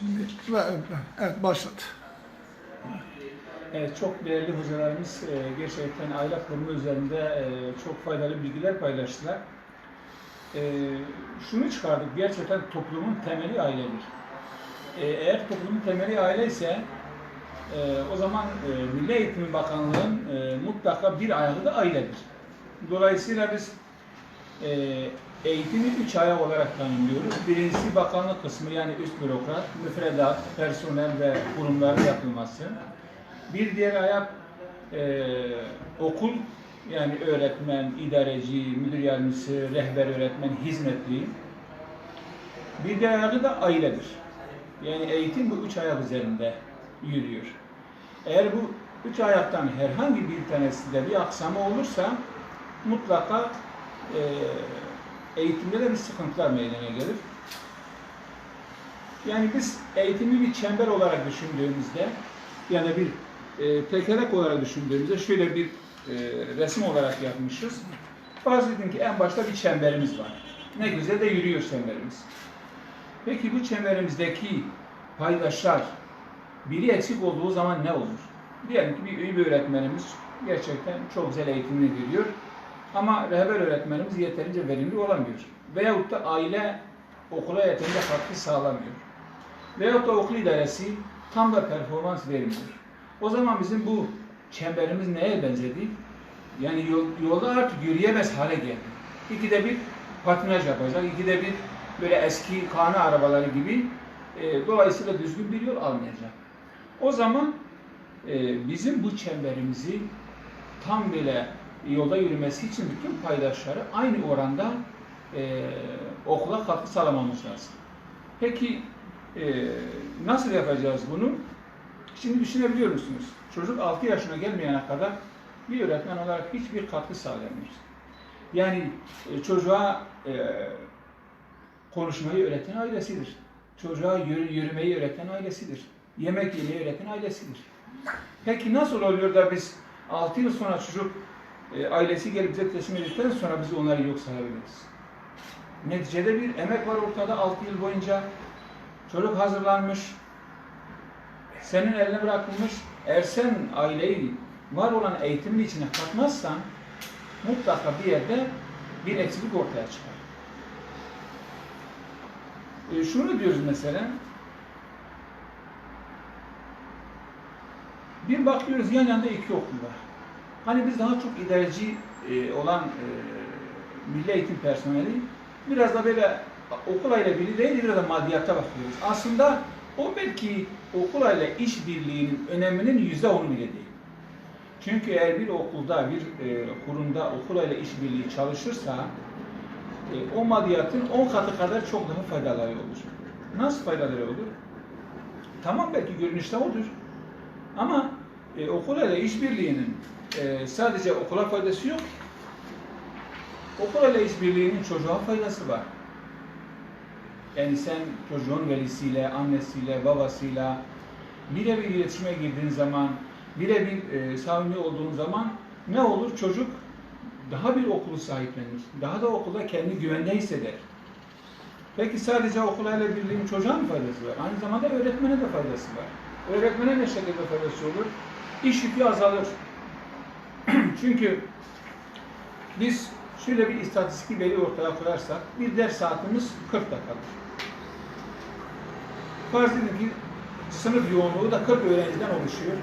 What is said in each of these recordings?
Şimdi ve, evet başladı. Evet, çok değerli hocalarımız e, gerçekten aile kurumu üzerinde e, çok faydalı bilgiler paylaştılar. E, şunu çıkardık, gerçekten toplumun temeli ailedir. Eğer toplumun temeli aile ise o zaman Milli Eğitim Bakanlığı'nın mutlaka bir ayağı da ailedir. Dolayısıyla biz eğitimi üç ayak olarak tanımlıyoruz. Birincisi bakanlık kısmı yani üst bürokrat, müfredat, personel ve kurumların yapılması. Bir diğer ayak e, okul yani öğretmen, idareci, müdür yardımcısı, rehber öğretmen, hizmetli. Bir diğer ayağı da ailedir. Yani eğitim bu üç ayak üzerinde yürüyor. Eğer bu üç ayaktan herhangi bir tanesinde bir aksama olursa mutlaka e, eğitimde de bir sıkıntılar meydana gelir. Yani biz eğitimi bir çember olarak düşündüğümüzde ya da bir e, tekerlek olarak düşündüğümüzde şöyle bir e, resim olarak yapmışız. Farz edin ki en başta bir çemberimiz var. Ne güzel de yürüyor çemberimiz. Peki bu çemberimizdeki paydaşlar biri eksik olduğu zaman ne olur? Diyelim ki bir, bir öğretmenimiz gerçekten çok güzel eğitimini veriyor. Ama rehber öğretmenimiz yeterince verimli olamıyor. Veyahut da aile okula yeterince katkı sağlamıyor. Veyahut da okul idaresi tam da performans vermiyor. O zaman bizim bu çemberimiz neye benzedi? Yani yol, yolda artık yürüyemez hale geldi. İkide bir patinaj yapacak, ikide bir böyle eski kanı arabaları gibi e, dolayısıyla düzgün bir yol almayacak. O zaman e, bizim bu çemberimizi tam bile yolda yürümesi için bütün paydaşları aynı oranda e, okula katkı sağlamamız lazım. Peki e, nasıl yapacağız bunu? Şimdi düşünebiliyor musunuz? Çocuk 6 yaşına gelmeyene kadar bir öğretmen olarak hiçbir katkı sağlayamıyor. Yani e, çocuğa e, konuşmayı öğreten ailesidir. Çocuğa yürü, yürümeyi öğreten ailesidir. Yemek yemeyi öğreten ailesidir. Peki nasıl oluyor da biz 6 yıl sonra çocuk e, ailesi gelip bize teslim edildikten sonra biz onları yok sayabiliriz? Neticede bir emek var ortada 6 yıl boyunca. Çocuk hazırlanmış, senin eline bırakılmış. Eğer sen aileyi var olan eğitimin içine katmazsan mutlaka bir yerde bir eksiklik ortaya çıkar. E, şunu diyoruz mesela. Bir bakıyoruz yan yana iki okul var. Hani biz daha çok idareci e, olan e, milli eğitim personeli biraz da böyle okul ile birliği değil biraz da maddiyata bakıyoruz. Aslında o belki okul ile işbirliğinin öneminin yüzde onu bile değil. Çünkü eğer bir okulda, bir e, kurumda okul ile işbirliği çalışırsa e, o maddiyatın 10 katı kadar çok daha faydaları olur. Nasıl faydaları olur? Tamam belki görünüşte odur. Ama e, okul ile işbirliğinin e, sadece okula faydası yok. Okul ile işbirliğinin çocuğa faydası var. Yani sen çocuğun velisiyle, annesiyle, babasıyla birebir iletişime girdiğin zaman, birebir e, samimi olduğun zaman ne olur? Çocuk daha bir okulu sahiplenir. Daha da okulda kendi güvende hisseder. Peki sadece okulayla birliğin çocuğa mı faydası var? Aynı zamanda öğretmene de faydası var. Öğretmene ne şekilde faydası olur? İş yükü azalır. Çünkü biz şöyle bir istatistik veri ortaya koyarsak bir ders saatimiz 40 dakikadır. Farz edin ki sınıf yoğunluğu da 40 öğrenciden oluşuyor.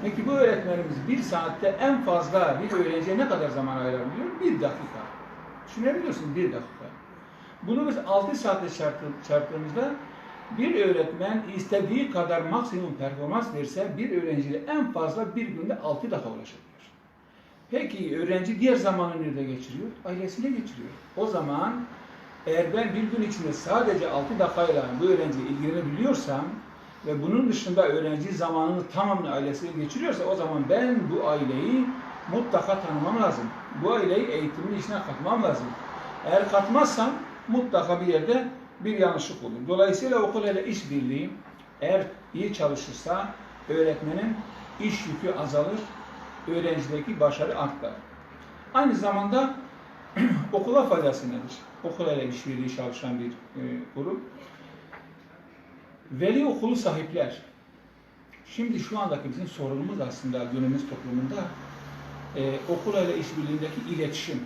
Peki bu öğretmenimiz bir saatte en fazla bir öğrenciye ne kadar zaman ayırabiliyor? Bir dakika. Düşünebiliyorsun bir dakika. Bunu biz 6 saatte çarptı- çarptığımızda bir öğretmen istediği kadar maksimum performans verse bir öğrenciyle en fazla bir günde 6 dakika ulaşabiliyor. Peki öğrenci diğer zamanı nerede geçiriyor? Ailesiyle geçiriyor. O zaman eğer ben bir gün içinde sadece 6 dakikayla bu öğrenciyle ilgilenebiliyorsam ve bunun dışında öğrenci zamanını tamamını ailesiyle geçiriyorsa o zaman ben bu aileyi mutlaka tanımam lazım. Bu aileyi eğitimin içine katmam lazım. Eğer katmazsam mutlaka bir yerde bir yanlışlık olur. Dolayısıyla okul ile işbirliği eğer iyi çalışırsa öğretmenin iş yükü azalır, öğrencideki başarı artar. Aynı zamanda okula faydası nedir? Okul ile işbirliği çalışan bir e, kurum. Veli okulu sahipler. Şimdi şu andaki bizim sorunumuz aslında günümüz toplumunda e, okula ile işbirliğindeki iletişim.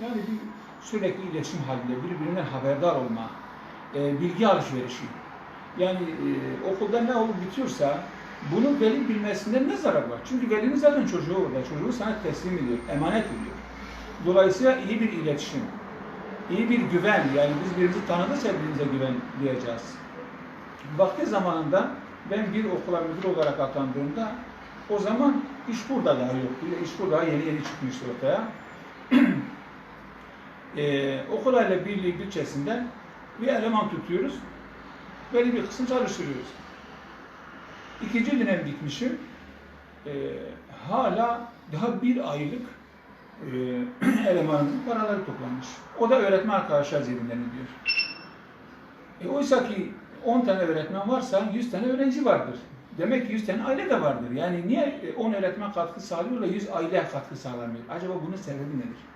Yani bir sürekli iletişim halinde, birbirinden haberdar olma, e, bilgi alışverişi. Yani e, okulda ne olup bitiyorsa bunu veli bilmesinde ne zarar var? Çünkü velinin zaten çocuğu orada, çocuğu sana teslim ediyor, emanet ediyor. Dolayısıyla iyi bir iletişim, iyi bir güven, yani biz birbirimizi tanıdıysa birbirimize güven duyacağız. Vakti zamanında ben bir okula müdür olarak atandığımda o zaman iş burada daha yoktu. İş burada yeni yeni çıkmıştı ortaya. Ee, okulayla birliği bütçesinden bir eleman tutuyoruz. Belli bir kısım çalıştırıyoruz. İkinci dönem gitmişim. Ee, hala daha bir aylık e, elemanın paraları toplanmış. O da öğretmen arkadaşlar cebinden ediyor. E, oysa ki 10 tane öğretmen varsa 100 tane öğrenci vardır. Demek ki 100 tane aile de vardır. Yani niye e, 10 öğretmen katkı sağlıyor da 100 aile katkı sağlamıyor? Acaba bunun sebebi nedir?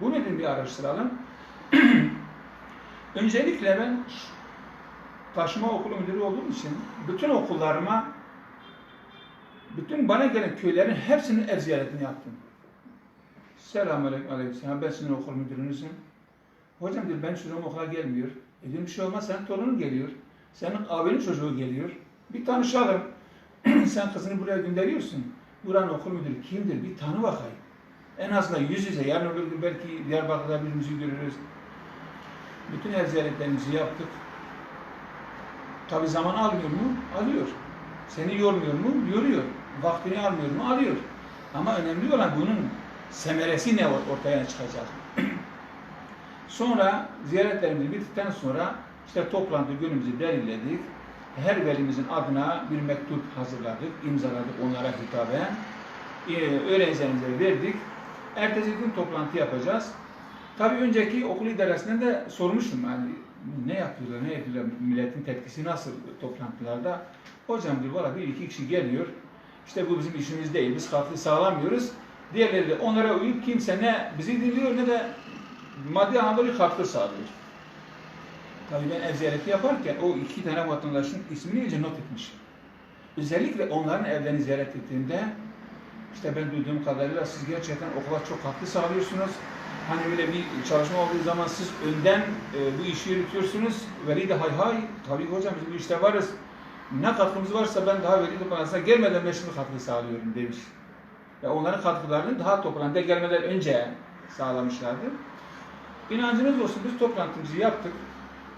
Bu nedir bir araştıralım. Öncelikle ben taşıma okulu müdürü olduğum için bütün okullarıma bütün bana gelen köylerin hepsinin ev ziyaretini yaptım. Selamünaleyküm aleyküm. Ben sizin okul müdürünüzüm. Hocam diyor ben çocuğum okula gelmiyor. E dedim bir şey olmaz senin torunun geliyor. Senin abinin çocuğu geliyor. Bir tanışalım. Sen kızını buraya gönderiyorsun. Buranın okul müdürü kimdir? Bir tanı bakayım. En azından yüz yüze. Yarın öbür gün belki Diyarbakır'da birbirimizi görürüz. Bütün ev ziyaretlerimizi yaptık. Tabi zaman almıyor mu? Alıyor. Seni yormuyor mu? Yoruyor. Vaktini almıyor mu? Alıyor. Ama önemli olan bunun semeresi ne ortaya çıkacak. Sonra ziyaretlerimiz bittikten sonra işte toplantı günümüzü belirledik. Her velimizin adına bir mektup hazırladık, imzaladık onlara hitaben. Ee, öğrencilerimize verdik. Ertesi gün toplantı yapacağız. Tabii önceki okul idaresinden de sormuştum yani ne yapıyorlar, ne yapıyorlar, milletin tepkisi nasıl toplantılarda. Hocam diyor valla bir iki kişi geliyor. İşte bu bizim işimiz değil, biz katkı sağlamıyoruz. Diğerleri de onlara uyup kimse ne bizi dinliyor ne de maddi anlamda bir katkı sağlıyor. Tabii ben ev ziyareti yaparken o iki tane vatandaşın ismini iyice not etmişim. Özellikle onların evlerini ziyaret ettiğimde işte ben duyduğum kadarıyla siz gerçekten okula çok katkı sağlıyorsunuz. Hani böyle bir çalışma olduğu zaman siz önden e, bu işi yürütüyorsunuz. Veli de hay hay, tabii hocam biz bu işte varız. Ne katkımız varsa ben daha veli toplantısına gelmeden ben şimdi katkı sağlıyorum demiş. Ve onların katkılarını daha toplantıya gelmeden önce sağlamışlardı. İnancınız olsun biz toplantımızı yaptık.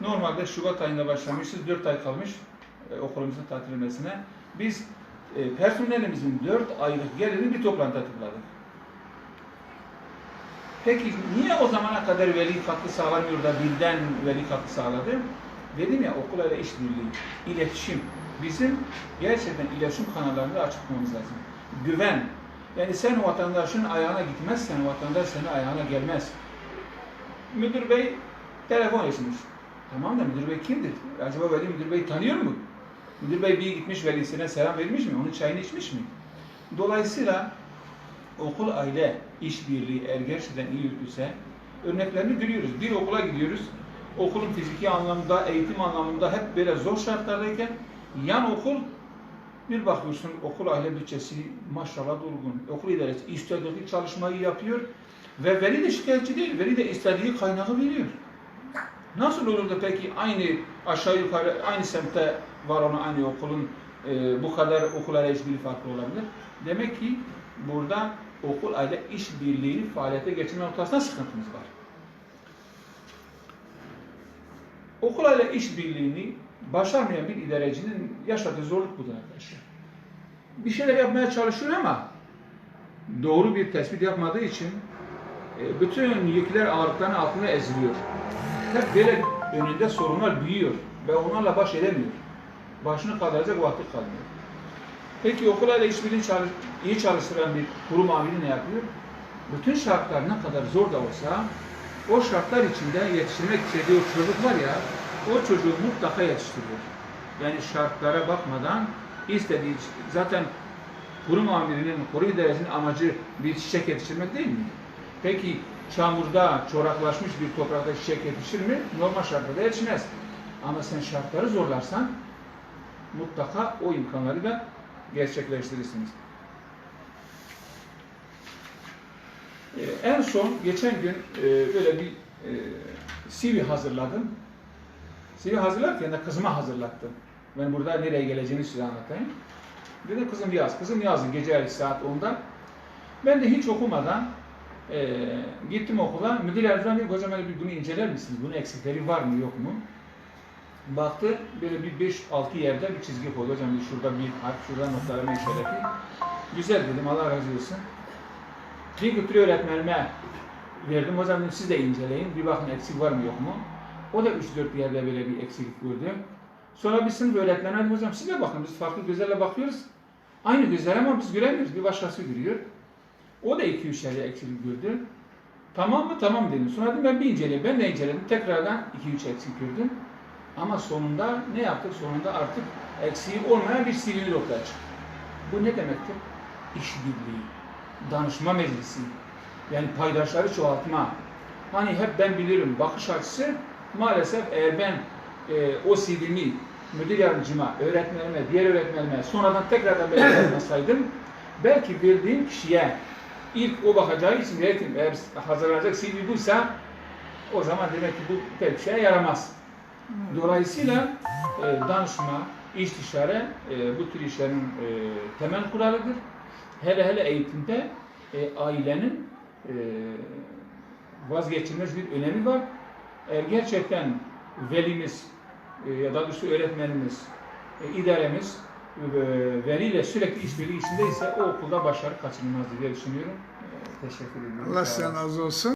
Normalde Şubat ayında başlamışız. 4 ay kalmış e, okulumuzun tatilmesine. Biz e, personelimizin 4 aylık gelirini bir toplantıda topladık. Peki niye o zamana kadar veli katkı sağlamıyor da birden veli katkı sağladı? Dedim ya okul ile işbirliği, iletişim. Bizim gerçekten iletişim kanallarını açık tutmamız lazım. Güven. Yani sen vatandaşın ayağına gitmezsen vatandaş senin ayağına gelmez. Müdür bey telefon etmiş. Tamam da müdür bey kimdir? Acaba veli müdür bey tanıyor mu? Müdür bey bir gitmiş velisine selam vermiş mi? Onun çayını içmiş mi? Dolayısıyla okul aile işbirliği eğer gerçekten iyi yürütülse örneklerini görüyoruz. Bir okula gidiyoruz. Okulun fiziki anlamda, eğitim anlamında hep böyle zor şartlardayken yan okul bir bakıyorsun okul aile bütçesi maşallah durgun. Okul idaresi istediği çalışmayı yapıyor ve veli de şikayetçi değil. Veli de istediği kaynağı veriyor. Nasıl olur da peki aynı aşağı yukarı aynı semtte var olan aynı okulun e, bu kadar okul aile işbirliği farklı olabilir? Demek ki burada okul aile işbirliğini faaliyete geçirme noktasında sıkıntımız var. Okul aile işbirliğini başarmayan bir idarecinin yaşadığı zorluk budur arkadaşlar. Bir şeyler yapmaya çalışıyor ama doğru bir tespit yapmadığı için e, bütün yükler ağırlıkların altında eziliyor. Hep böyle önünde sorunlar büyüyor ve onlarla baş edemiyor. Başını kaldıracak vakti kalmıyor. Peki okullarla işbirliğini çalış, iyi çalıştıran bir kurum amiri ne yapıyor? Bütün şartlar ne kadar zor da olsa o şartlar içinde yetiştirmek istediği çocuk var ya o çocuğu mutlaka yetiştiriyor. Yani şartlara bakmadan istediği zaten kurum amirinin, kurum idaresinin amacı bir çiçek yetiştirmek değil mi? Peki çamurda çoraklaşmış bir toprakta çiçek yetişir mi? Normal şartlarda yetişmez. Ama sen şartları zorlarsan mutlaka o imkanları da gerçekleştirirsiniz. Ee, en son geçen gün e, böyle bir e, CV hazırladım. CV hazırlarken de kızıma hazırlattım. Ben burada nereye geleceğini size anlatayım. Dedim kızım yaz. Kızım yazdı gece saat 10'da. Ben de hiç okumadan e, gittim okula. Müdür yardımcım dedi, hocam hani bunu inceler misiniz? Bunun eksikleri var mı yok mu? Baktı böyle bir 5-6 yerde bir çizgi koydu. Hocam bir şurada bir harf, şurada notlarıma işareti. Güzel dedim Allah razı olsun. Bir götürü öğretmenime verdim. Hocam dedim siz de inceleyin. Bir bakın eksik var mı yok mu? O da 3-4 yerde böyle bir eksiklik gördü. Sonra bir sınıf öğretmeni dedim hocam siz de bakın biz farklı gözlerle bakıyoruz. Aynı gözler ama biz göremiyoruz. Bir başkası görüyor. O da 2-3 yerde eksiklik gördü. Tamam mı? Tamam dedim. Sonra dedim ben bir inceleyeyim. Ben de inceledim. Tekrardan 2-3 eksik gördüm. Ama sonunda ne yaptık? Sonunda artık eksiği olmayan bir sivil ortaya çıktı. Bu ne demektir? İşbirliği, danışma meclisi, yani paydaşları çoğaltma. Hani hep ben bilirim bakış açısı maalesef eğer ben e, o CV'mi müdür yardımcıma, öğretmenime, diğer öğretmenime sonradan tekrardan ben yazmasaydım belki verdiğim kişiye ilk o bakacağı için dedim eğer hazırlanacak CV buysa o zaman demek ki bu pek şeye yaramaz. Dolayısıyla e, danışma, istişare e, bu tür işlerin e, temel kuralıdır. Hele hele eğitimde e, ailenin e, vazgeçilmez bir önemi var. Eğer gerçekten velimiz e, ya da doğrusu öğretmenimiz, e, idaremiz e, veliyle sürekli işbirliği içindeyse o okulda başarı kaçınılmazdır diye düşünüyorum. E, teşekkür ediyorum. Allah olun. razı olsun.